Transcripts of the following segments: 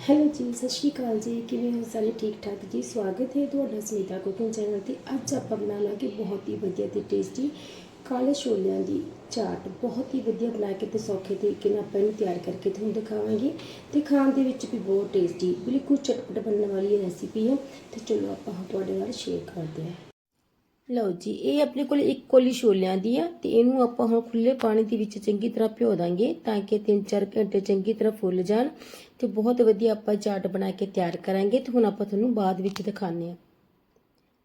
Hello ਜੀ, ਸਤਿ ਸ਼੍ਰੀ ਅਕਾਲ ਜੀ। ਕਿਵੇਂ ਹੋ ਸਾਰੇ? ਠੀਕ ਠਾਕ ਜੀ। ਸਵਾਗਤ ਹੈ ਤੁਹਾਡਾ ਸੁਨੀਤਾ ਕੁਕਿੰਗ ਚੈਨਲ ਤੇ। ਅੱਜ ਆਪਾਂ ਬਣਾਵਾਂਗੇ ਬਹੁਤ ਹੀ ਵਧੀਆ ਤੇ ਟੇਸਟੀ ਕਾਲੇ ਛੋਲਿਆਂ ਦੀ ਚਾਟ। ਬਹੁਤ ਹੀ ਵਧੀਆ ਬਣਾ ਕੇ ਤੇ ਸੌਖੇ ਤਰੀਕੇ ਨਾਲ ਆਪਾਂ ਇਹਨੂੰ ਤਿਆਰ ਕਰਕੇ ਤੁਹਾਨੂੰ ਦਿਖਾਵਾਂਗੇ। ਤੇ ਖਾਣ ਦੇ ਵਿੱਚ ਵੀ ਬਹੁਤ ਟੇਸਟੀ, ਬਿਲਕੁਲ ਚਟਪਟ ਬਣਨ ਵਾਲੀ ਇਹ ਰੈਸਿਪੀ ਹੈ ਤੇ ਚਲੋ ਆਪਾਂ ਤੁਹਾਡੇ ਨਾਲ ਸ਼ੇਅਰ ਕਰਦੇ ਹਾਂ। ਲਓ ਜੀ, ਇਹ ਆਪਣੇ ਕੋਲ ਇੱਕ ਕੋਲੀ ਛੋਲਿਆਂ ਦੀ ਆ ਤੇ ਇਹਨੂੰ ਆਪਾਂ ਹੁਣ ਖੁੱਲੇ ਪਾਣੀ ਦੇ ਵਿੱਚ ਚੰਗੀ ਤਰ੍ਹਾਂ ਭਿਓ ਦਾਂਗੇ ਤਾਂ ਕਿ 3-4 ਘੰਟੇ ਚੰਗੀ ਤਰ੍ਹਾਂ ਫੁੱਲ ਜਾਣ ਤੇ ਬਹੁਤ ਵਧੀਆ ਆਪਾਂ ਚਾਟ ਬਣਾ ਕੇ ਤਿਆਰ ਕਰਾਂਗੇ ਤੇ ਹੁਣ ਆਪਾਂ ਤੁਹਾਨੂੰ ਬਾਅਦ ਵਿੱਚ ਦਿਖਾਉਂਦੇ ਆ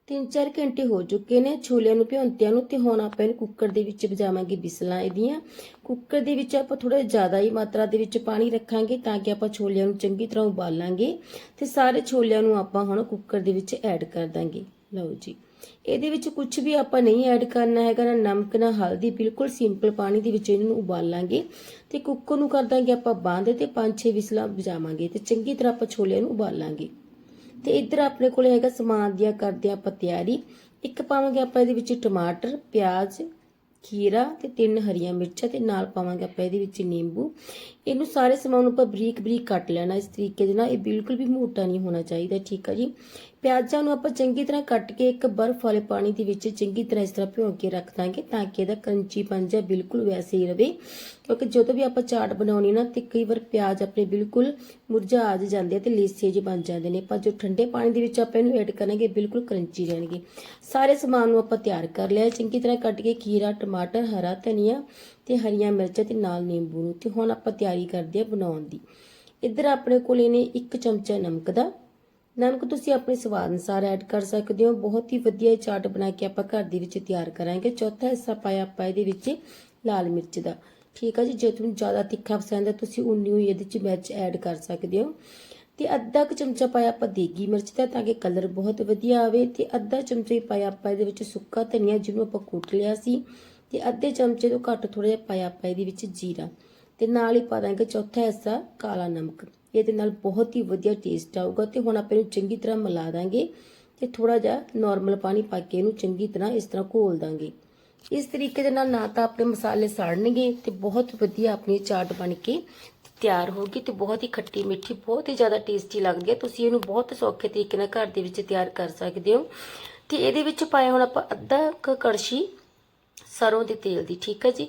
3-4 ਘੰਟੇ ਹੋ ਚੁੱਕੇ ਨੇ ਛੋਲਿਆਂ ਨੂੰ ਭਿਉਂਤਿਆਂ ਨੂੰ ਤੇ ਹੁਣ ਆਪਾਂ ਇਹਨੂੰ ਕੁੱਕਰ ਦੇ ਵਿੱਚ ਵਜਾਵਾਂਗੇ ਬਿਸਲਾਂ ਇਹਦੀਆਂ। ਕੁੱਕਰ ਦੇ ਵਿੱਚ ਆਪਾਂ ਥੋੜਾ ਜ਼ਿਆਦਾ ਹੀ ਮਾਤਰਾ ਦੇ ਵਿੱਚ ਪਾਣੀ ਰੱਖਾਂਗੇ ਤਾਂ ਕਿ ਆਪਾਂ ਛੋਲਿਆਂ ਨੂੰ ਚੰਗੀ ਤਰ੍ਹਾਂ ਉਬਾਲਾਂਗੇ ਤੇ ਸਾਰੇ ਛੋਲਿਆਂ ਨੂੰ ਆਪਾਂ ਹੁਣ ਕੁੱਕਰ ਦੇ ਵਿੱਚ ਐਡ ਕਰ ਦਾਂਗੇ। ਲਓ ਜੀ। ਇਹਦੇ ਵਿੱਚ ਕੁਝ ਵੀ ਆਪਾਂ ਨਹੀਂ ਐਡ ਕਰਨਾ ਹੈਗਾ ਨਾ ਨਮਕ, ਨਾ ਹਲਦੀ, ਬਿਲਕੁਲ ਸਿੰਪਲ ਪਾਣੀ ਦੇ ਵਿੱਚ ਇਹਨਾਂ ਨੂੰ ਉਬਾਲਾਂਗੇ ਤੇ ਕੁੱਕਰ ਨੂੰ ਕਰ ਦਾਂਗੇ ਆਪਾਂ ਬੰਦ ਤੇ 5-6 ਵਿਸਲਾਂ ਵਜਾਵਾਂਗੇ ਤੇ ਚੰਗੀ ਤਰ੍ਹਾਂ ਆਪਾਂ ਛੋਲਿਆਂ ਨੂੰ ਉਬਾਲਾਂਗੇ। ਤੇ ਇੱਧਰ ਆਪਣੇ ਕੋਲ ਹੈਗਾ ਸਮਾਨ ਦੀਆਂ ਕਰਦੇ ਆਪਾਂ ਤਿਆਰੀ। ਇੱਕ ਪਾਵਾਂਗੇ ਆਪਾਂ ਇਹਦੇ ਵਿੱਚ ਟਮਾਟਰ, ਪਿਆਜ਼, ਖੀਰਾ ਤੇ ਤਿੰਨ ਹਰੀਆਂ ਮਿਰਚਾਂ ਤੇ ਨਾਲ ਪਾਵਾਂਗੇ ਆਪਾਂ ਇਹਦੇ ਵਿੱਚ ਨਿੰਬੂ। ਇਹਨੂੰ ਸਾਰੇ ਸਮਾਨ ਨੂੰ ਆਪਾਂ ਬਰੀਕ ਬਰੀਕ ਕੱਟ ਲੈਣਾ ਇਸ ਤਰੀਕੇ ਦੇ ਨਾਲ। ਇਹ ਬਿਲਕੁਲ ਵੀ ਮੋਟਾ ਨਹੀਂ ਹੋਣਾ ਚਾਹੀਦਾ, ਠੀਕ ਹੈ ਜੀ? ਪਿਆਜ਼ਾਂ ਨੂੰ ਆਪਾਂ ਚੰਗੀ ਤਰ੍ਹਾਂ ਕੱਟ ਕੇ ਇੱਕ ਬਰਫ਼ ਵਾਲੇ ਪਾਣੀ ਦੇ ਵਿੱਚ ਚੰਗੀ ਤਰ੍ਹਾਂ ਇਸ ਤਰ੍ਹਾਂ ਭਿਓ ਕੇ ਰੱਖ ਦਾਂਗੇ ਤਾਂ ਕਿ ਇਹਦਾ ਕਰੰਚੀ ਪੰਜਾ ਬਿਲਕੁਲ ਵੈਸੇ ਹੀ ਰਵੇ। ਕਿਉਂਕਿ ਜਦੋਂ ਵੀ ਆਪਾਂ ਚਾਟ ਬਣਾਉਣੀ ਨਾ, ਤੇ ਕਈ ਵਾਰ ਪਿਆਜ਼ ਆਪਣੇ ਬਿਲਕੁਲ ਮੁਰਝਾ ਆ ਜਾਂਦੇ ਆ ਤੇ ਲੇਸੇ ਜਿਹੇ ਬਣ ਜਾਂਦੇ ਨੇ। ਪਰ ਜੋ ਠੰਡੇ ਪਾਣੀ ਦੇ ਵਿੱਚ ਆਪਾਂ ਇਹਨੂੰ ਐਡ ਕਰਾਂਗੇ, ਬਿਲਕੁਲ ਕਰੰਚੀ ਰਹਿਣਗੇ। ਸਾਰੇ ਸਮਾਨ ਨੂੰ ਆਪਾਂ ਤਿਆਰ ਕਰ ਲਿਆ। ਚੰਗੀ ਤਰ੍ਹਾਂ ਕੱਟ ਕੇ ਖੀਰਾ, ਟਮਾਟਰ, ਹਰਾ ਧਨੀਆ ਤੇ ਹਰੀਆਂ ਮਿਰਚਾਂ ਤੇ ਨਾਲ ਨਿੰਬੂ ਨੂੰ। ਤੇ ਹੁਣ ਆਪਾਂ ਤਿਆਰੀ ਕਰਦੇ ਆ ਬਣਾਉਣ ਦੀ। ਇੱਧਰ ਆਪਣੇ ਕੋਲ ਇਹਨੇ ਇੱਕ ਚਮਚਾ ਨਮਕ ਦਾ ਨਮਕ ਤੁਸੀਂ ਆਪਣੇ ਸਵਾਦ ਅਨੁਸਾਰ ਐਡ ਕਰ ਸਕਦੇ ਹੋ। ਬਹੁਤ ਹੀ ਵਧੀਆ ਚਾਟ ਬਣਾ ਕੇ ਆਪਾਂ ਘਰ ਦੇ ਵਿੱਚ ਤਿਆਰ ਕਰਾਂਗੇ। ਚੌਥਾ ਹਿੱਸਾ ਪਾਇਆ ਆਪਾਂ ਇਹਦੇ ਵਿੱਚ ਲਾਲ ਮਿਰਚ ਦਾ। ਠੀਕ ਹੈ ਜੀ, ਜੇ ਤੁਹਾਨੂੰ ਜ਼ਿਆਦਾ ਤਿੱਖਾ ਪਸੰਦ ਹੈ ਤੁਸੀਂ ਉਨੀ ਹੀ ਇਹਦੇ ਵਿੱਚ ਮਿਰਚ ਐਡ ਕਰ ਸਕਦੇ ਹੋ। ਤੇ ਅੱਧਾ ਕੁ ਚਮਚਾ ਪਾਇਆ ਆਪਾਂ ਦੇਗੀ ਮਿਰਚ ਦਾ, ਤਾਂ ਕਿ ਕਲਰ ਬਹੁਤ ਵਧੀਆ ਆਵੇ। ਤੇ ਅੱਧਾ ਚਮਚਾ ਹੀ ਪਾਇਆ ਆਪਾਂ ਇਹਦੇ ਵਿੱਚ ਸੁੱਕਾ ਧਨੀਆ, ਜਿਹਨੂੰ ਆਪਾਂ ਕੁੱਟ ਲਿਆ ਸੀ। ਤੇ ਅੱਧੇ ਚਮਚੇ ਤੋਂ ਘੱਟ ਥੋੜਾ ਜਿਹਾ ਪਾਇਆ ਆਪਾਂ ਇਹਦੇ ਵਿੱਚ ਜੀਰਾ। ਤੇ ਨਾਲ ਹੀ ਪਾ ਦਾਂਗੇ ਚੌਥਾ ਹਿੱਸਾ ਕਾਲਾ ਨਮਕ। ਇਹਦੇ ਨਾਲ ਬਹੁਤ ਹੀ ਵਧੀਆ ਟੇਸਟ ਆਊਗਾ ਤੇ ਹੁਣ ਆਪਾਂ ਇਹਨੂੰ ਚੰਗੀ ਤਰ੍ਹਾਂ ਮਿਲਾ ਦਾਂਗੇ ਤੇ ਥੋੜਾ ਜਿਹਾ ਨਾਰਮਲ ਪਾਣੀ ਪਾ ਕੇ ਇਹਨੂੰ ਚੰਗੀ ਤਰ੍ਹਾਂ ਇਸ ਤਰ੍ਹਾਂ ਘੋਲ ਦਾਂਗੇ। ਇਸ ਤਰੀਕੇ ਦੇ ਨਾਲ ਨਾ ਤਾਂ ਆਪਣੇ ਮਸਾਲੇ ਸੜਨਗੇ ਤੇ ਬਹੁਤ ਵਧੀਆ ਆਪਣੀ ਚਾਟ ਬਣ ਕੇ ਤਿਆਰ ਹੋਗੀ ਤੇ ਬਹੁਤ ਹੀ ਖੱਟੀ ਮਿੱਠੀ, ਬਹੁਤ ਹੀ ਜ਼ਿਆਦਾ ਟੇਸਟੀ ਲੱਗਦੀ ਹੈ। ਤੁਸੀਂ ਇਹਨੂੰ ਬਹੁਤ ਸੌਖੇ ਤਰੀਕੇ ਨਾਲ ਘਰ ਦੇ ਵਿੱਚ ਤਿਆਰ ਕਰ ਸਕਦੇ ਹੋ। ਤੇ ਇਹਦੇ ਵਿੱਚ ਪਾਇਆ ਹੁਣ ਆਪਾਂ ਅੱਧਾ ਕੁ ਕੜਛੀ ਸਰੋਂ ਦੇ ਤੇਲ ਦੀ, ਠੀਕ ਹੈ ਜੀ?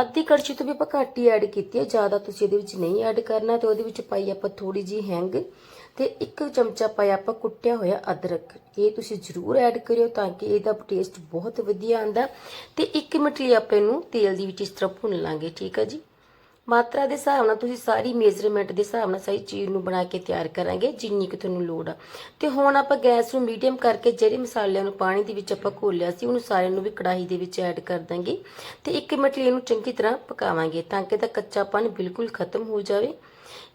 ਅੱਧੀ ਕੜਛੀ ਤੋਂ ਵੀ ਆਪਾਂ ਘੱਟ ਹੀ ਐਡ ਕੀਤੀ ਹੈ ਜ਼ਿਆਦਾ ਤੁਸੀਂ ਇਹਦੇ ਵਿੱਚ ਨਹੀਂ ਐਡ ਕਰਨਾ ਤੇ ਉਹਦੇ ਵਿੱਚ ਪਾਈ ਆਪਾਂ ਥੋੜੀ ਜੀ ਹੈਂਗ ਤੇ ਇੱਕ ਚਮਚਾ ਪਾਇਆ ਆਪਾਂ ਕੁੱਟਿਆ ਹੋਇਆ ਅਦਰਕ। ਇਹ ਤੁਸੀਂ ਜ਼ਰੂਰ ਐਡ ਕਰਿਓ ਤਾਂ ਕਿ ਇਹਦਾ ਟੇਸਟ ਬਹੁਤ ਵਧੀਆ ਆਂਦਾ ਤੇ ਇੱਕ ਮਿੰਟ ਲਈ ਆਪਾਂ ਇਹਨੂੰ ਤੇਲ ਦੀ ਵਿੱਚ ਇਸ ਤਰ੍ਹਾਂ ਭੁੰਨ ਲਾਂਗੇ, ਠੀਕ ਹੈ ਜੀ? ਮਾਤਰਾ ਦੇ ਹਿਸਾਬ ਨਾਲ ਤੁਸੀਂ ਸਾਰੀ ਮੇਜ਼ਰਮੈਂਟ ਦੇ ਹਿਸਾਬ ਨਾਲ ਸਾਰੀ ਚੀਜ਼ ਨੂੰ ਬਣਾ ਕੇ ਤਿਆਰ ਕਰਾਂਗੇ, ਜਿੰਨੀ ਕਿ ਤੁਹਾਨੂੰ ਲੋੜ ਆ। ਤੇ ਹੁਣ ਆਪਾਂ ਗੈਸ ਨੂੰ ਮੀਡੀਅਮ ਕਰਕੇ ਜਿਹੜੇ ਮਸਾਲਿਆਂ ਨੂੰ ਪਾਣੀ ਦੇ ਵਿੱਚ ਆਪਾਂ ਘੋਲਿਆ ਸੀ, ਉਹਨੂੰ ਸਾਰਿਆਂ ਨੂੰ ਵੀ ਕੜਾਹੀ ਦੇ ਵਿੱਚ ਐਡ ਕਰ ਦਾਂਗੇ। ਤੇ 1 ਮਿੰਟ ਲਈ ਇਹਨੂੰ ਚੰਗੀ ਤਰ੍ਹਾਂ ਪਕਾਵਾਂਗੇ ਤਾਂ ਕਿ ਇਹਦਾ ਕੱਚਾਪਨ ਬਿਲਕੁਲ ਖਤਮ ਹੋ ਜਾਵੇ।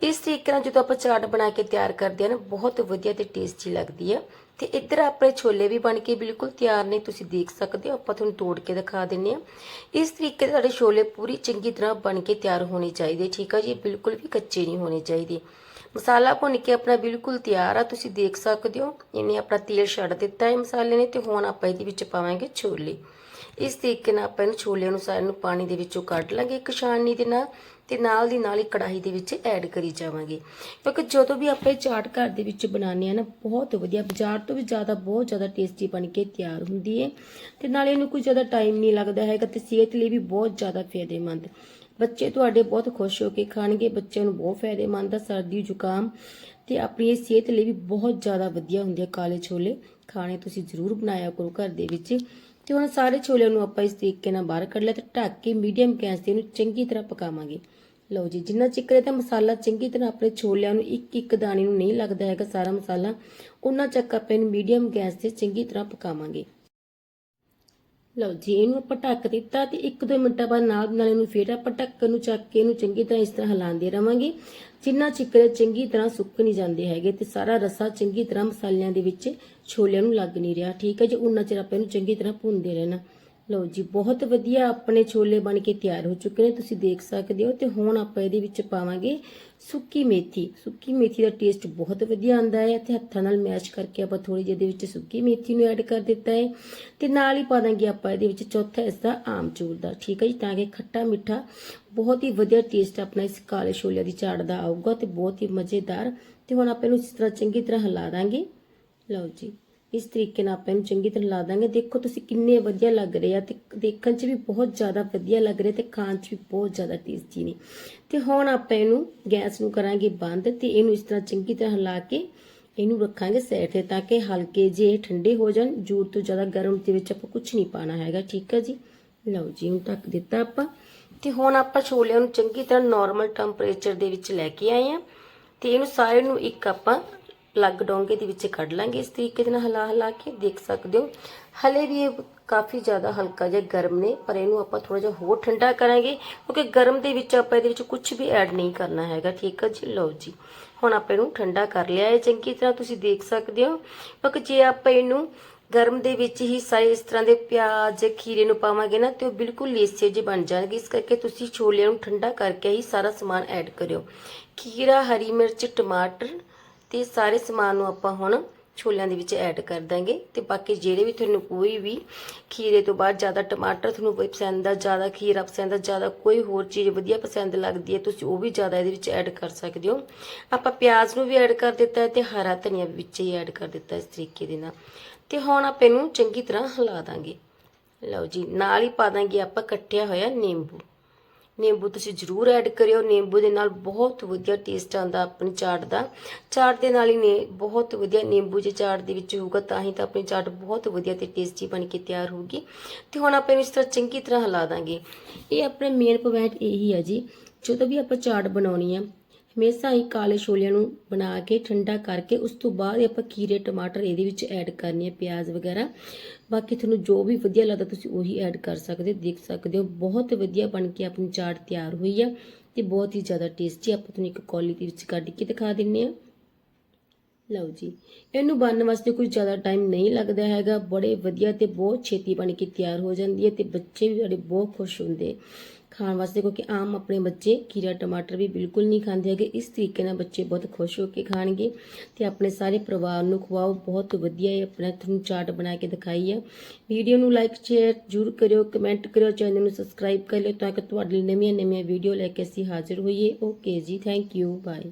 ਇਸ ਤਰੀਕੇ ਨਾਲ ਜਦੋਂ ਆਪਾਂ ਚਾਟ ਬਣਾ ਕੇ ਤਿਆਰ ਕਰਦੇ ਆ ਨਾ, ਬਹੁਤ ਵਧੀਆ ਤੇ ਟੇਸਟੀ ਲੱਗਦੀ ਆ। ਤੇ ਇੱਧਰ ਆਪਣੇ ਛੋਲੇ ਵੀ ਬਣ ਕੇ ਬਿਲਕੁਲ ਤਿਆਰ ਨੇ, ਤੁਸੀਂ ਦੇਖ ਸਕਦੇ ਹੋ, ਆਪਾਂ ਤੁਹਾਨੂੰ ਤੋੜ ਕੇ ਦਿਖਾ ਦਿੰਨੇ ਆ ਇਸ ਤਰੀਕੇ ਦੇ ਸਾਡੇ ਛੋਲੇ ਪੂਰੀ ਚੰਗੀ ਤਰ੍ਹਾਂ ਬਣ ਕੇ ਤਿਆਰ ਹੋਣੇ ਚਾਹੀਦੇ, ਠੀਕ ਆ ਜੀ? ਬਿਲਕੁਲ ਵੀ ਕੱਚੇ ਨਹੀਂ ਹੋਣੇ ਚਾਹੀਦੇ। ਮਸਾਲਾ ਭੁੰਨ ਕੇ ਆਪਣਾ ਬਿਲਕੁਲ ਤਿਆਰ ਆ, ਤੁਸੀਂ ਦੇਖ ਸਕਦੇ ਹੋ, ਇਹਨੇ ਆਪਣਾ ਤੇਲ ਛੱਡ ਦਿੱਤਾ ਹੈ ਮਸਾਲੇ ਨੇ, ਤੇ ਹੁਣ ਆਪਾਂ ਇਹਦੇ ਵਿੱਚ ਪਾਵਾਂਗੇ ਛੋਲੇ। ਇਸ ਤਰੀਕੇ ਨਾਲ ਆਪਾਂ ਇਹਨੂੰ ਛੋਲਿਆਂ ਨੂੰ ਸਾਰਿਆਂ ਨੂੰ ਪਾਣੀ ਦੇ ਵਿੱਚੋਂ ਕੱਢ ਲਾਂਗੇ ਇੱਕ ਛਾਣਨੀ ਦੇ ਨਾਲ ਤੇ ਨਾਲ ਦੀ ਨਾਲ ਹੀ ਕੜਾਹੀ ਦੇ ਵਿੱਚ ਐਡ ਕਰੀ ਜਾਵਾਂਗੇ। ਕਿਉਂਕਿ ਜਦੋਂ ਵੀ ਆਪਾਂ ਇਹ ਚਾਟ ਘਰ ਦੇ ਵਿੱਚ ਬਣਾਉਂਦੇ ਆ ਨਾ, ਬਹੁਤ ਵਧੀਆ, ਬਾਜ਼ਾਰ ਤੋਂ ਵੀ ਜ਼ਿਆਦਾ, ਬਹੁਤ ਜ਼ਿਆਦਾ ਟੇਸਟੀ ਬਣ ਕੇ ਤਿਆਰ ਹੁੰਦੀ ਹੈ ਤੇ ਨਾਲੇ ਇਹਨੂੰ ਕੋਈ ਜ਼ਿਆਦਾ ਟਾਈਮ ਨਹੀਂ ਲੱਗਦਾ ਹੈਗਾ ਤੇ ਸਿਹਤ ਲਈ ਵੀ ਬਹੁਤ ਜ਼ਿਆਦਾ ਫਾਇਦੇਮੰਦ। ਬੱਚੇ ਤੁਹਾਡੇ ਬਹੁਤ ਖੁਸ਼ ਹੋ ਕੇ ਖਾਣਗੇ, ਬੱਚਿਆਂ ਨੂੰ ਬਹੁਤ ਫਾਇਦੇਮੰਦ ਆ, ਸਰਦੀ ਜ਼ੁਕਾਮ ਤੇ ਆਪਣੀ ਇਹ ਸਿਹਤ ਲਈ ਵੀ ਬਹੁਤ ਜ਼ਿਆਦਾ ਵਧੀਆ ਹੁੰਦੇ ਆ ਕਾਲੇ ਛੋਲੇ। ਖਾਣੇ ਤੁਸੀਂ ਜ਼ਰੂਰ ਬਣਾਇਆ ਕਰੋ ਘਰ ਦੇ ਵਿੱਚ। ਤੇ ਹੁਣ ਸਾਰੇ ਛੋਲਿਆਂ ਨੂੰ ਆਪਾਂ ਇਸ ਤਰੀਕੇ ਨਾਲ ਬਾਹਰ ਕੱਢ ਲਿਆ ਤੇ ਢੱਕ ਕੇ ਮੀਡੀਅਮ ਗੈਸ ਤੇ ਇਹਨੂੰ ਚੰਗੀ ਤਰ੍ਹਾਂ ਪਕਾਵਾਂਗੇ। ਲਓ ਜੀ, ਜਿੰਨਾ ਚਿਕਰੇ ਤਾਂ ਮਸਾਲਾ ਚੰਗੀ ਤਰ੍ਹਾਂ ਆਪਣੇ ਛੋਲਿਆਂ ਨੂੰ ਇੱਕ ਇੱਕ ਦਾਣੇ ਨੂੰ ਨਹੀਂ ਲੱਗਦਾ ਹੈਗਾ ਸਾਰਾ ਮਸਾਲਾ ਉਹਨਾਂ ਚੱਕ ਆਪਾਂ ਇਹਨੂੰ ਮੀਡੀਅਮ ਗੈਸ ਤੇ ਚੰਗੀ ਤਰ੍ਹਾਂ ਪਕਾਵਾਂਗੇ। ਲਓ ਜੀ, ਇਹਨੂੰ ਆਪਾਂ ਢੱਕ ਦਿੱਤਾ ਤੇ 1-2 ਮਿੰਟਾਂ ਬਾਅਦ ਨਾਲ ਨਾਲ ਇਹਨੂੰ ਫੇਰ ਆਪਾਂ ਢੱਕਣ ਨੂੰ ਚੱਕ ਕੇ ਇਹਨੂੰ ਚੰਗੀ ਤਰ੍ਹਾਂ ਇਸ ਤਰ੍ਹਾਂ ਹਿਲਾਉਂਦੇ ਰਵਾਂਗੇ। ਜਿੰਨਾ ਚਿਕਰੇ ਚੰਗੀ ਤਰ੍ਹਾਂ ਸੁੱਕ ਨਹੀਂ ਜਾਂਦੇ ਹੈਗੇ ਤੇ ਸਾਰਾ ਰਸਾ ਚੰਗੀ ਤਰ੍ਹਾਂ ਮਸਾਲਿਆਂ ਦੇ ਵਿੱਚ ਛੋਲਿਆਂ ਨੂੰ ਲੱਗ ਨਹੀਂ ਰਿਹਾ। ਠੀਕ ਹੈ ਜੀ ਉਨਾ ਚਿਰ ਆਪਾਂ ਇਹਨੂੰ ਚੰਗੀ ਤਰ੍ਹਾਂ ਭੁੰਨਦੇ ਰਹਿਣਾ। ਲਓ ਜੀ, ਬਹੁਤ ਵਧੀਆ ਆਪਣੇ ਛੋਲੇ ਬਣ ਕੇ ਤਿਆਰ ਹੋ ਚੁੱਕੇ ਨੇ, ਤੁਸੀਂ ਦੇਖ ਸਕਦੇ ਹੋ ਤੇ ਹੁਣ ਆਪਾਂ ਇਹਦੇ ਵਿੱਚ ਪਾਵਾਂਗੇ ਸੁੱਕੀ ਮੇਥੀ। ਸੁੱਕੀ ਮੇਥੀ ਦਾ ਟੇਸਟ ਬਹੁਤ ਵਧੀਆ ਆਉਂਦਾ ਹੈ ਤੇ ਹੱਥਾਂ ਨਾਲ ਮੈਸ਼ ਕਰਕੇ ਆਪਾਂ ਥੋੜੀ ਜਿਹੀ ਇਹਦੇ ਵਿੱਚ ਸੁੱਕੀ ਮੇਥੀ ਨੂੰ ਐਡ ਕਰ ਦਿੱਤਾ ਹੈ ਤੇ ਨਾਲ ਹੀ ਪਾ ਦਾਂਗੇ ਆਪਾਂ ਇਹਦੇ ਵਿੱਚ ਚੌਥਾ ਹਿੱਸਾ ਆਮਚੂਰ ਦਾ, ਠੀਕ ਹੈ ਜੀ? ਤਾਂ ਕਿ ਖੱਟਾ ਮਿੱਠਾ ਬਹੁਤ ਹੀ ਵਧੀਆ ਟੇਸਟ ਆਪਣਾ ਇਸ ਕਾਲੇ ਛੋਲਿਆਂ ਦੀ ਚਾਟ ਦਾ ਆਊਗਾ ਤੇ ਬਹੁਤ ਹੀ ਮਜ਼ੇਦਾਰ ਤੇ ਹੁਣ ਆਪਾਂ ਇਹਨੂੰ ਇਸ ਤਰ੍ਹਾਂ ਚੰਗੀ ਤਰ੍ਹਾਂ ਹਿਲਾ ਦਾਂਗੇ। ਲਓ ਜੀ। ਇਸ ਤਰੀਕੇ ਨਾਲ ਆਪਾਂ ਇਹਨੂੰ ਚੰਗੀ ਤਰ੍ਹਾਂ ਲਾ ਦਾਂਗੇ। ਦੇਖੋ ਤੁਸੀਂ ਕਿੰਨੇ ਵਧੀਆ ਲੱਗ ਰਹੇ ਆ ਤੇ ਦੇਖਣ 'ਚ ਵੀ ਬਹੁਤ ਜ਼ਿਆਦਾ ਵਧੀਆ ਲੱਗ ਰਹੇ ਤੇ ਖਾਣ 'ਚ ਵੀ ਬਹੁਤ ਜ਼ਿਆਦਾ ਟੇਸਟੀ ਨੇ। ਤੇ ਹੁਣ ਆਪਾਂ ਇਹਨੂੰ ਗੈਸ ਨੂੰ ਕਰਾਂਗੇ ਬੰਦ ਤੇ ਇਹਨੂੰ ਇਸ ਤਰ੍ਹਾਂ ਚੰਗੀ ਤਰ੍ਹਾਂ ਹਿਲਾ ਕੇ ਇਹਨੂੰ ਰੱਖਾਂਗੇ ਸਾਈਡ ਤੇ ਤਾਂ ਕਿ ਹਲਕੇ ਜੇ ਠੰਡੇ ਹੋ ਜਾਣ। ਜ਼ਰੂਰਤ ਤੋਂ ਜ਼ਿਆਦਾ ਗਰਮ ਦੇ ਵਿੱਚ ਆਪਾਂ ਕੁਝ ਨਹੀਂ ਪਾਣਾ ਹੈਗਾ, ਠੀਕ ਹੈ ਜੀ? ਲਓ ਜੀ ਹੁਣ ਢੱਕ ਦਿੱਤਾ ਆਪਾਂ। ਤੇ ਹੁਣ ਆਪਾਂ ਛੋਲਿਆਂ ਨੂੰ ਚੰਗੀ ਤਰ੍ਹਾਂ ਨਾਰਮਲ ਟੈਂਪਰੇਚਰ ਦੇ ਵਿੱਚ ਲੈ ਕੇ ਆਏ ਆ। ਤੇ ਇਹਨੂੰ ਸਾਰੇ ਨੂੰ ਇੱਕ ਆਪਾਂ ਪਲੱਗ ਡੋਂਗੇ ਦੇ ਵਿੱਚ ਕੱਢ ਲਾਂਗੇ, ਇਸ ਤਰੀਕੇ ਦੇ ਨਾਲ ਹਲਾ ਹਿਲਾ ਕੇ ਦੇਖ ਸਕਦੇ ਹੋ। ਹਲੇ ਵੀ ਇਹ ਕਾਫੀ ਜ਼ਿਆਦਾ ਹਲਕਾ ਜਿਹਾ ਗਰਮ ਨੇ, ਪਰ ਇਹਨੂੰ ਆਪਾਂ ਥੋੜਾ ਜਿਹਾ ਹੋਰ ਠੰਡਾ ਕਰਾਂਗੇ, ਕਿਉਂਕਿ ਗਰਮ ਦੇ ਵਿੱਚ ਆਪਾਂ ਇਹਦੇ ਵਿੱਚ ਕੁਝ ਵੀ ਐਡ ਨਹੀਂ ਕਰਨਾ ਹੈਗਾ, ਠੀਕ ਹੈ ਜੀ? ਲਓ ਜੀ, ਹੁਣ ਆਪਾਂ ਇਹਨੂੰ ਠੰਡਾ ਕਰ ਲਿਆ। ਹੈ ਚੰਗੀ ਤਰ੍ਹਾਂ ਤੁਸੀਂ ਦੇਖ ਸਕਦੇ ਹੋ, ਕਿਉਂਕਿ ਜੇ ਆਪਾਂ ਇਹਨੂੰ ਗਰਮ ਦੇ ਵਿੱਚ ਹੀ ਸਾਰੇ ਇਸ ਤਰ੍ਹਾਂ ਦੇ ਪਿਆਜ਼, ਖੀਰੇ ਨੂੰ ਪਾਵਾਂਗੇ ਨਾ, ਤੇ ਉਹ ਬਿਲਕੁਲ ਲੇਸੇ ਜਿਹੇ ਬਣ ਜਾਣਗੇ। ਇਸ ਕਰਕੇ ਤੁਸੀਂ ਛੋਲਿਆਂ ਨੂੰ ਠੰਡਾ ਕਰਕੇ ਹੀ ਸਾਰਾ ਸਮਾਨ ਐਡ ਕਰਿਓ। ਖੀਰਾ, ਹਰੀ ਮਿਰਚ, ਟਮਾਟਰ ਤੇ ਸਾਰੇ ਸਮਾਨ ਨੂੰ ਆਪਾਂ ਹੁਣ ਛੋਲਿਆਂ ਦੇ ਵਿੱਚ ਐਡ ਕਰ ਦਾਂਗੇ ਤੇ ਬਾਕੀ ਜਿਹੜੇ ਵੀ ਤੁਹਾਨੂੰ ਕੋਈ ਵੀ ਖੀਰੇ ਤੋਂ ਬਾਅਦ ਜ਼ਿਆਦਾ ਟਮਾਟਰ ਤੁਹਾਨੂੰ ਕੋਈ ਪਸੰਦ ਆ, ਜ਼ਿਆਦਾ ਖੀਰਾ ਪਸੰਦ ਆ, ਜ਼ਿਆਦਾ ਕੋਈ ਹੋਰ ਚੀਜ਼ ਵਧੀਆ ਪਸੰਦ ਲੱਗਦੀ ਹੈ ਤੁਸੀਂ ਉਹ ਵੀ ਜ਼ਿਆਦਾ ਇਹਦੇ ਵਿੱਚ ਐਡ ਕਰ ਸਕਦੇ ਹੋ। ਆਪਾਂ ਪਿਆਜ਼ ਨੂੰ ਵੀ ਐਡ ਕਰ ਦਿੱਤਾ ਹੈ ਤੇ ਹਰਾ ਧਨੀਆ ਵੀ ਵਿੱਚ ਹੀ ਐਡ ਕਰ ਦਿੱਤਾ ਇਸ ਤਰੀਕੇ ਦੇ ਨਾਲ। ਤੇ ਹੁਣ ਆਪਾਂ ਇਹਨੂੰ ਚੰਗੀ ਤਰ੍ਹਾਂ ਹਿਲਾ ਦਾਂਗੇ। ਲਓ ਜੀ, ਨਾਲ ਹੀ ਪਾ ਦਾਂਗੇ ਆਪਾਂ ਕੱਟਿਆ ਹੋਇਆ ਨਿੰਬੂ। ਨਿੰਬੂ ਤੁਸੀਂ ਜ਼ਰੂਰ ਐਡ ਕਰਿਓ। ਨਿੰਬੂ ਦੇ ਨਾਲ ਬਹੁਤ ਵਧੀਆ ਟੇਸਟ ਆਉਂਦਾ ਆਪਣੀ ਚਾਟ ਦਾ। ਚਾਟ ਦੇ ਨਾਲ ਹੀ ਨੇ, ਬਹੁਤ ਵਧੀਆ ਨਿੰਬੂ ਜੇ ਚਾਟ ਦੇ ਵਿੱਚ ਹੋਊਗਾ ਤਾਂ ਹੀ ਤਾਂ ਆਪਣੀ ਚਾਟ ਬਹੁਤ ਵਧੀਆ ਤੇ ਟੇਸਟੀ ਬਣ ਕੇ ਤਿਆਰ ਹੋਊਗੀ। ਤੇ ਹੁਣ ਆਪਾਂ ਇਹਨੂੰ ਇਸ ਤਰ੍ਹਾਂ ਚੰਗੀ ਤਰ੍ਹਾਂ ਹਿਲਾ ਦਾਂਗੇ। ਇਹ ਆਪਣੇ ਮੇਨ ਪੁਆਇੰਟ ਇਹੀ ਆ ਜੀ। ਜਦੋਂ ਵੀ ਆਪਾਂ ਚਾਟ ਬਣਾਉਣੀ ਆ ਹਮੇਸ਼ਾ ਹੀ ਕਾਲੇ ਛੋਲਿਆਂ ਨੂੰ ਬਣਾ ਕੇ ਠੰਡਾ ਕਰਕੇ ਉਸ ਤੋਂ ਬਾਅਦ ਆਪਾਂ ਖੀਰੇ, ਟਮਾਟਰ ਇਹਦੇ ਵਿੱਚ ਐਡ ਕਰਨੇ ਆ, ਪਿਆਜ਼ ਵਗੈਰਾ। ਬਾਕੀ ਤੁਹਾਨੂੰ ਜੋ ਵੀ ਵਧੀਆ ਲੱਗਦਾ ਤੁਸੀਂ ਉਹੀ ਐਡ ਕਰ ਸਕਦੇ ਹੋ ਦੇਖ ਸਕਦੇ ਹੋ। ਬਹੁਤ ਵਧੀਆ ਬਣ ਕੇ ਆਪਣੀ ਚਾਟ ਤਿਆਰ ਹੋਈ ਆ ਤੇ ਬਹੁਤ ਹੀ ਜ਼ਿਆਦਾ ਟੇਸਟੀ ਆਪਾਂ ਤੁਹਾਨੂੰ ਇੱਕ ਕੌਲੀ ਦੇ ਵਿੱਚ ਕੱਢ ਕੇ ਦਿਖਾ ਦਿੰਨੇ ਆ। ਲਓ ਜੀ, ਇਹਨੂੰ ਬਣਨ ਵਾਸਤੇ ਕੁਝ ਜ਼ਿਆਦਾ ਟਾਈਮ ਨਹੀਂ ਲੱਗਦਾ ਹੈਗਾ। ਬੜੇ ਵਧੀਆ ਤੇ ਬਹੁਤ ਛੇਤੀ ਬਣ ਕੇ ਤਿਆਰ ਹੋ ਜਾਂਦੀ ਹੈ ਤੇ ਬੱਚੇ ਵੀ ਸਾਡੇ ਬਹੁਤ ਖੁਸ਼ ਹੁੰਦੇ। ਖਾਣ ਵਾਸਤੇ, ਕਿਉਂਕਿ ਆਮ ਆਪਣੇ ਬੱਚੇ ਖੀਰਾ, ਟਮਾਟਰ ਵੀ ਬਿਲਕੁਲ ਨਹੀਂ ਖਾਂਦੇ ਹੈਗੇ। ਇਸ ਤਰੀਕੇ ਨਾਲ ਬੱਚੇ ਬਹੁਤ ਖੁਸ਼ ਹੋ ਕੇ ਖਾਣਗੇ ਤੇ ਆਪਣੇ ਸਾਰੇ ਪਰਿਵਾਰ ਨੂੰ ਖਵਾਓ। ਬਹੁਤ ਵਧੀਆ ਹੈ ਆਪਣਾ ਤੁਹਾਨੂੰ ਚਾਟ ਬਣਾ ਕੇ ਦਿਖਾਈ ਹੈ। ਵੀਡੀਓ ਨੂੰ ਲਾਈਕ ਸ਼ੇਅਰ ਜ਼ਰੂਰ ਕਰਿਓ ਕਮੈਂਟ ਕਰਿਓ ਚੈਨਲ ਨੂੰ ਸਬਸਕ੍ਰਾਈਬ ਕਰ ਲਿਓ ਤਾਂ ਕਿ ਤੁਹਾਡੇ ਲਈ ਨਵੀਆਂ ਨਵੀਆਂ ਵੀਡੀਓ ਲੈ ਕੇ ਅਸੀਂ ਹਾਜ਼ਰ ਹੋਈਏ। ਓਕੇ ਜੀ ਥੈਂਕ ਯੂ ਬਾਏ